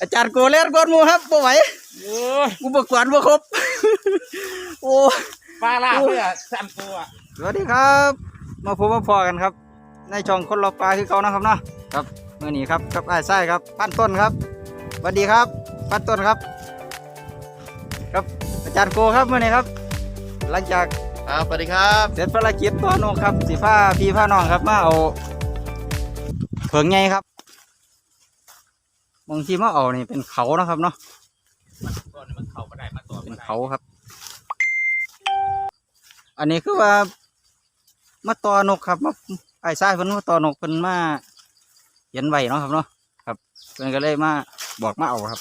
อาจารย์โกเล่นก้อนหมูครับบ่ไหวโอ้ยอุปกรณ์บ่ครบ โอ้ปลาล่าเพื่อสั่นตัวสวัสดีครับ มาพบมาพอกันครับ ในช่องคนรอปลาคือเขานะครับเนาะครับเมื่อนี้ครับครับไอ้ไส้ครับปั้นต้นครับสวัสดีครับปั้นต้นครับ ครับอาจารย์โกครับเมื่อนี้ครับ หลังจากครับสวัสดีครับ เสร็จภารกิจตัวนกครับสีผ้าพี่ผ้าน้องครับมาเอาเผิงไงครับ บางทีมาเอานี่เป็นเขานะครับเนาะก่อนมันเขามาได้มาตัวเป็นเขาครับ อันนี้คือว่ามาตอนกครับมาไอ้ทรายเพิ่นมาตอนกเพิ่นมาเห็นไว้เนาะครับเนาะครับเพิ่นก็เลยมาบอกมาเอาครับ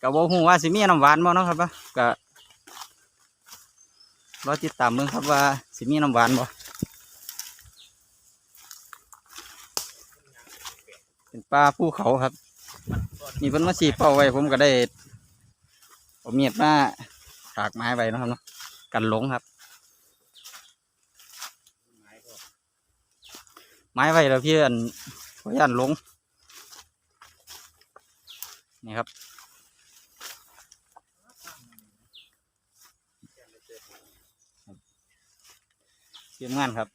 ก็บ่ฮู้ว่าสิมีน้ำหวานบ่เนาะครับว่าก็รอติดตามเบิ่งครับว่าสิมีน้ำหวานบ่ เป็นปลาภูเขาครับนี่เพิ่นมาสีเป้าไว้ผมก็ได้เอาเมียดมาถากไม้ไว้เนาะครับเนาะกันหลงครับ ไม้ไว้แล้วพี่อันขออนุญาตหลงนี่ครับเตรียมงานครับ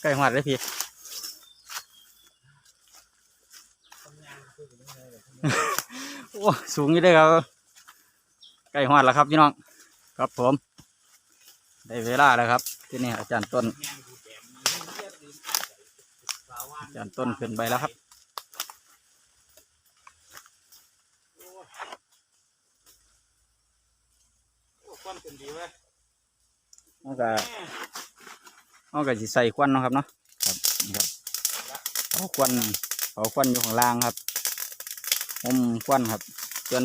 ใกล้หอดเลยพี่โอ้สูงอยู่เลยครับใกล้หอดแล้วครับพี่น้อง ครับผม ได้เวลาแล้วครับ ที่นี่อาจารย์ต้น อาจารย์ต้นขึ้นไปแล้วครับก้อนเป็นดีเว้ยเอาก็ เอาก็สิใส่ควันเนาะครับเนาะครับนี่ครับเอาควันเอาควันอยู่ข้างล่างครับผมควันครับ จน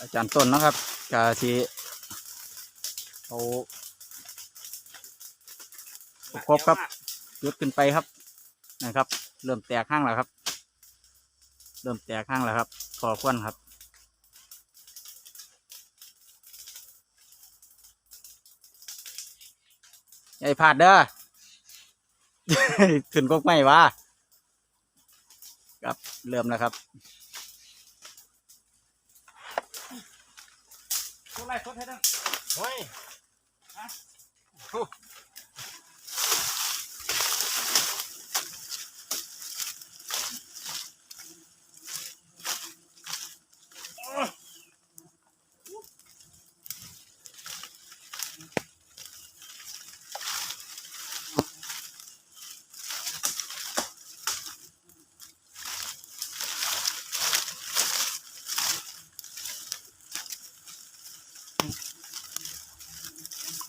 อาจารย์ต้นเนาะครับก็สิเอาประครบครับยุดขึ้นไปครับนะครับ เริ่มแตกข้างแล้วครับ เริ่มแตกข้างแล้วครับพอควันครับ ไอ้พลาดเด้อ ขึ้นก็ไม่ว่าครับเริ่มแล้วครับตัวไรสดให้ดังโอ้ย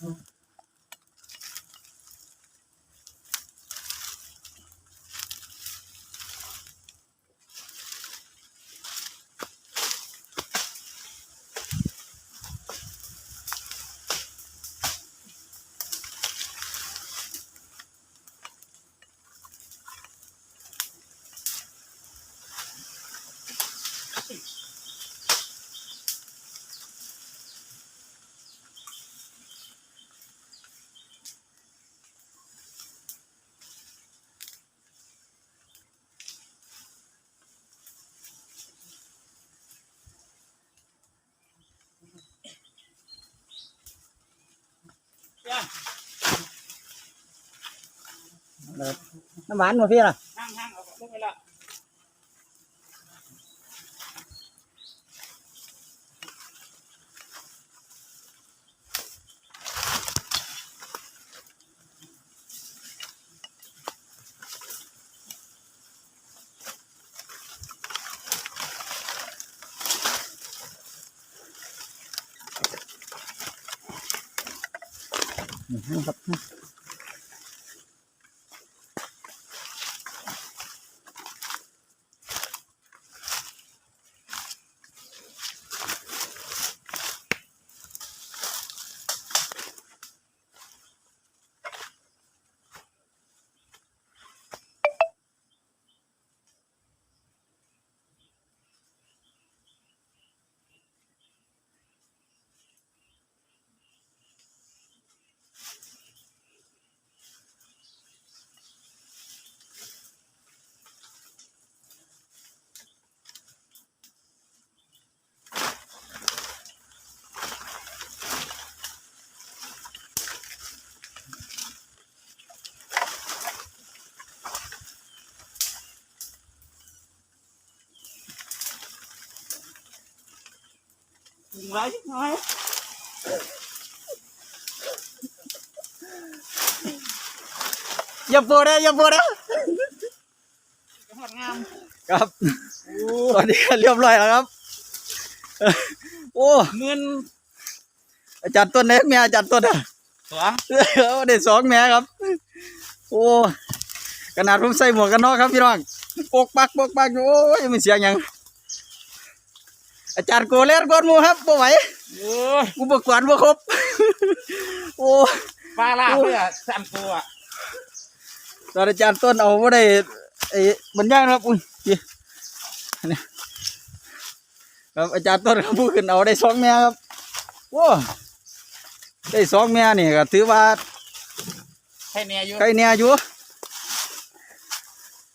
ฮะ น้ำหวานหมดพี่ล่ะห้างห้างเอาลงไปละครับ ไรน้อยอย่าปวดนะอย่าปวดนะหอดงามครับตอนนี้ก็เรียบร้อยแล้วครับ โอ้เงินอาจารย์ต้นเล็กแม่อาจารย์ต้นอะสองเอาได้สองแม่ครับ โอ้ขนาดผมใส่หมวกกันน็อกครับพี่น้องปกปักปกปักโอ้ยไม่เสียงหยัง อาจารย์โกเล่นก้อนหมูครับบ่ไหวโอ้ยกูบกกวนบ่ครบ โอ้ปลาลาบเลยอะสั่นตัวอะตอนอาจารย์ต้นเอาบ่ได้ไอ้บรรยายนะครับอุ้ยเหี้ยอันนี้ครับอาจารย์ต้นเขาพูดขึ้นเอาได้สองแม่ครับโอ้ได้สองแม่นี่ก็ถือว่าให้แน่อยู่ใครเนี่ยอยู่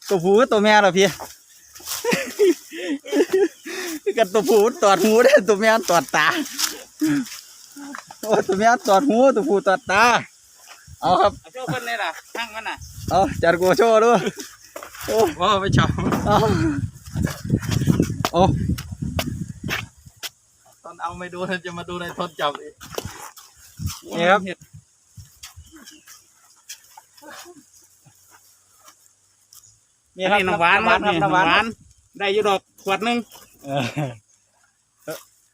ตัวผู้กับตัวแม่เหรอพี่ กันตัวผู้ตอดหูได้ตัวแม่ตอดตาโอ้ตัวแม่ตอดหูตัวผู้ตอดตาเอาครับเอาเจ้าเพิ่นเลยล่ะทั้งมันน่ะเอาจัดกูโชว์ด้วยโอ้โอ้ไปชอบเอาโอ้ตอนเอาไม่ดูท่านจะมาดูในทนจับอีกนี่ครับนี่นี่ครับน้ำหวานครับนี่น้ำน้ำหหวานวานได้อยู่ดอกขวดหนึง เออ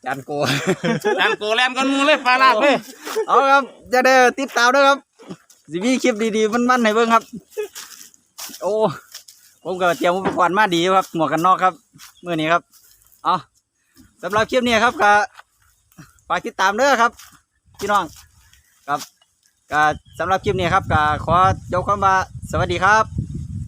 จัดกูจานโกแลนก้อนหมูเลยปลาลาบเลยเอาครับจะได้ติดตามด้วยครับสิมีคลิปดีๆมันๆให้เบิ่งครับ โอ้ผมก็เตรียมอุปกรณ์มาดีครับ หมวกกันน็อกครับเมื่อนี้ครับ เอาสำหรับคลิปนี้ครับก็ฝากติดตามเด้อครับพี่น้องครับก็สำหรับคลิปนี้ครับก็ขอยกคำว่าสวัสดีครับ